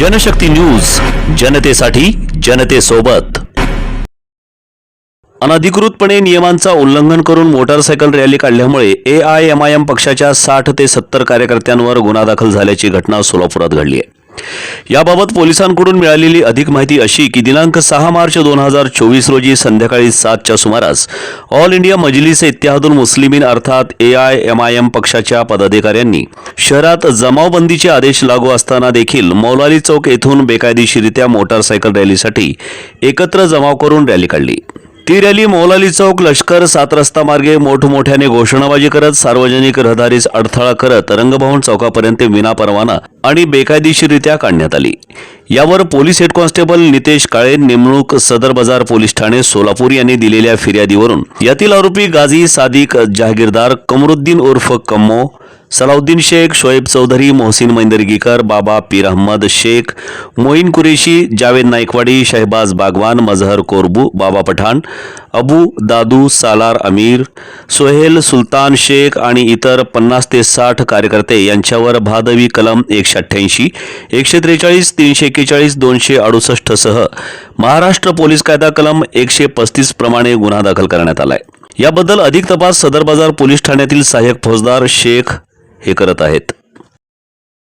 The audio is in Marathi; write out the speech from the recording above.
जनशक्ती न्यूज जनतेसाठी जनतेसोबत. अनधिकृतपणे नियमांचा उल्लंघन करून मोटारसायकल रॅली काढल्यामुळे A I M I M पक्षाच्या साठ ते सत्तर कार्यकर्त्यांवर गुन्हा दाखल झाल्याची घटना सोलापुरात घडली आहे. याबाबत पोलिसांकडून मिळालेली अधिक माहिती अशी की दिनांक सहा मार्च दोन हजार चोवीस रोजी संध्याकाळी सातच्या सुमारास ऑल इंडिया मजलिस इत्तेहादुल मुस्लिमीन अर्थात A I M I M पक्षाच्या पदाधिकाऱ्यांनी शहरात जमावबंदीचे आदेश लागू असताना देखील मौलाली चौक येथून बेकायदेशीरित्या मोटारसायकल रॅलीसाठी एकत्र जमाव करून रॅली काढली. ती रॅली मौलाली चौक लष्कर सात रस्ता मार्गे मोठमोठ्याने घोषणाबाजी करत सार्वजनिक रहदारीस अडथळा करत रंगभवन चौकापर्यंत विनापरवाना आणि बेकायदेशीरित्या काढण्यात आली. यावर police head constable Nitesh Kale नेमणूक सदर बाजार पोलीस ठाणे सोलापूर यांनी दिलेल्या फिर्यादीवरून. यातील आरोपी गाझी सादिक जहागीरदार कमरुद्दीन उर्फ कम्मो सलाउद्दीन शेख शोएब चौधरी मोहसिन मैंदरगीकर बाबा पीर अहमद शेख मोईन कुरेशी जावेद नाईकवाडी शहबाज बागवान मजहर कोरबू बाबा पठाण अबू दादू सालार अमीर सोहेल सुलतान शेख आणि इतर पन्नास ते साठ कार्यकर्ते यांच्यावर भादवी कलम एकशे अठ्ठ्याऐंशी एकशे त्रेचाळीस तीनशे एक्केचाळीस दोनशे अडुसष्टसह महाराष्ट्र पोलीस कायदा कलम एकशे पस्तीस प्रमाणे गुन्हा दाखल करण्यात आलाय. याबद्दल अधिक तपास सदर बाजार पोलीस ठाण्यातील सहाय्यक फौजदार शेख हे करत आहेत.